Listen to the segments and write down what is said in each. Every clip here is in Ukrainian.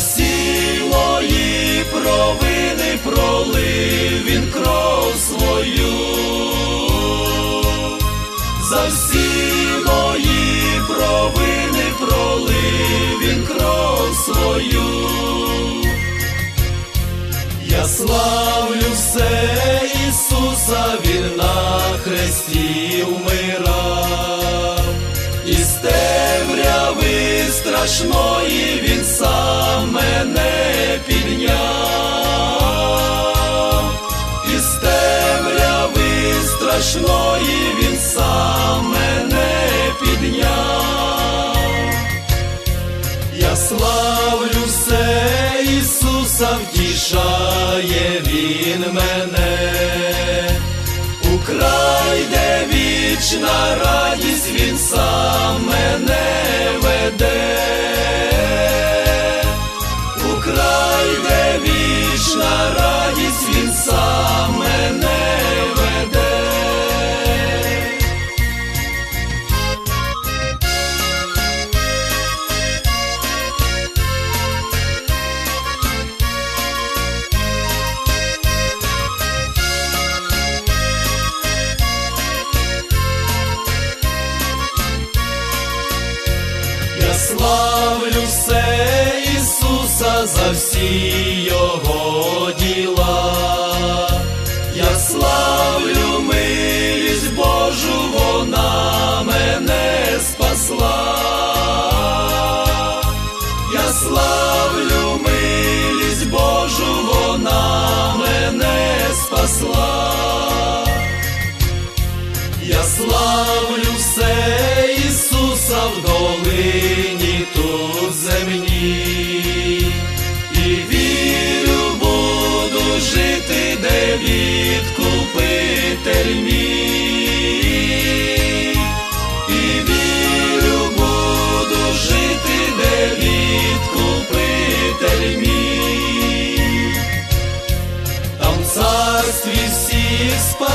всі мої провини пролив Він кров свою, за всі мої провини пролив Він кров свою. Я славлю все Ісуса, Він на хресті вмирав, із темряви страшної Він сам мене підняв, із темряви страшної Він сам мене підняв. Я славлю все Ісуса, втішає Він мене, у де вічна радість, Він сам мене веде, вічна радість, Він сам мене веде. Я славлю все Ісуса за всі спасла. Я славлю все Ісуса в долині тут земні, і вірю, буду жити, де відкупитель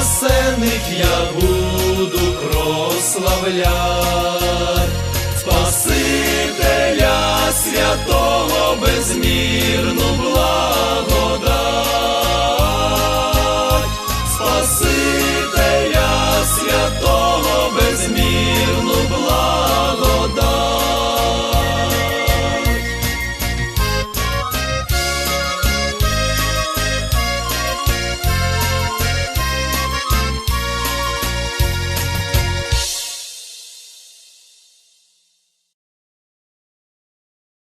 спасених я буду прославлять,